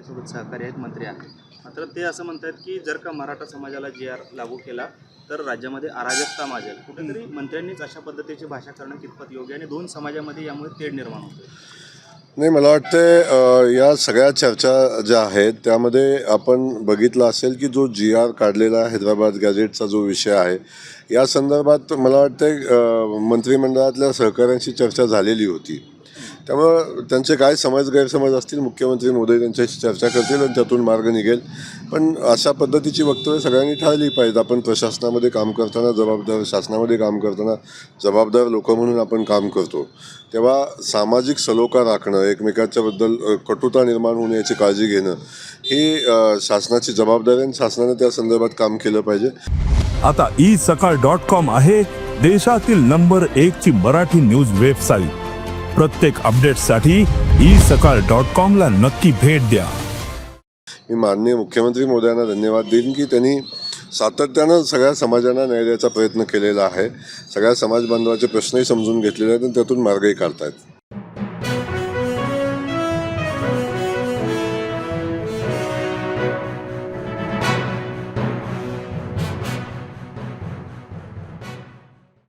त्यासोबत सहकारी आहेत मंत्री आहेत. मात्र ते असं म्हणतात की जर का मराठा समाजाला जी आर लागू केला तर राज्यामध्ये अराजकता माजेल. कुठेतरी मंत्र्यांनीच अशा पद्धतीची भाषा करणं कितपत योग्य आणि दोन समाजामध्ये यामुळे तेढ निर्माण होते नाही मला वाटते या सगळ्या चर्चा ज्या आहेत त्यामध्ये आपण बघितलं असेल की जो जी आर काढलेला हैदराबाद गॅजेटचा जो विषय आहे या संदर्भात मला वाटते मंत्रिमंडळातल्या सहकाऱ्यांशी चर्चा झालेली होती. त्यामुळं त्यांचे काय समाज गैरसमज असतील मुख्यमंत्री मोदी त्यांच्याशी चर्चा करतील आणि त्यातून मार्ग निघेल. पण अशा पद्धतीची वक्तव्य सगळ्यांनी ठरली पाहिजेत. आपण प्रशासनामध्ये काम करताना जबाबदार शासनामध्ये काम करताना जबाबदार लोक म्हणून आपण काम करतो. तेव्हा सामाजिक सलोखा राखणं एकमेकाच्याबद्दल कटुता निर्माण होण्याची काळजी घेणं ही शासनाची जबाबदारी आणि शासनाने त्या संदर्भात काम केलं पाहिजे. आता ई सकाळ डॉट कॉम आहे देशातील नंबर एक ची मराठी न्यूज वेबसाईट. प्रत्येक अपडेटसाठी ई सकाळ डॉट कॉम ला नक्की भेट द्या. मी माननीय मुख्यमंत्री मोदयांना धन्यवाद देईन की त्यांनी सातत्यानं सगळ्या समाजांना न्याय द्यायचा प्रयत्न केलेला आहे. सगळ्या समाज बांधवाचे प्रश्नही समजून घेतलेले आहेत आणि त्यातून मार्गही काढतायत.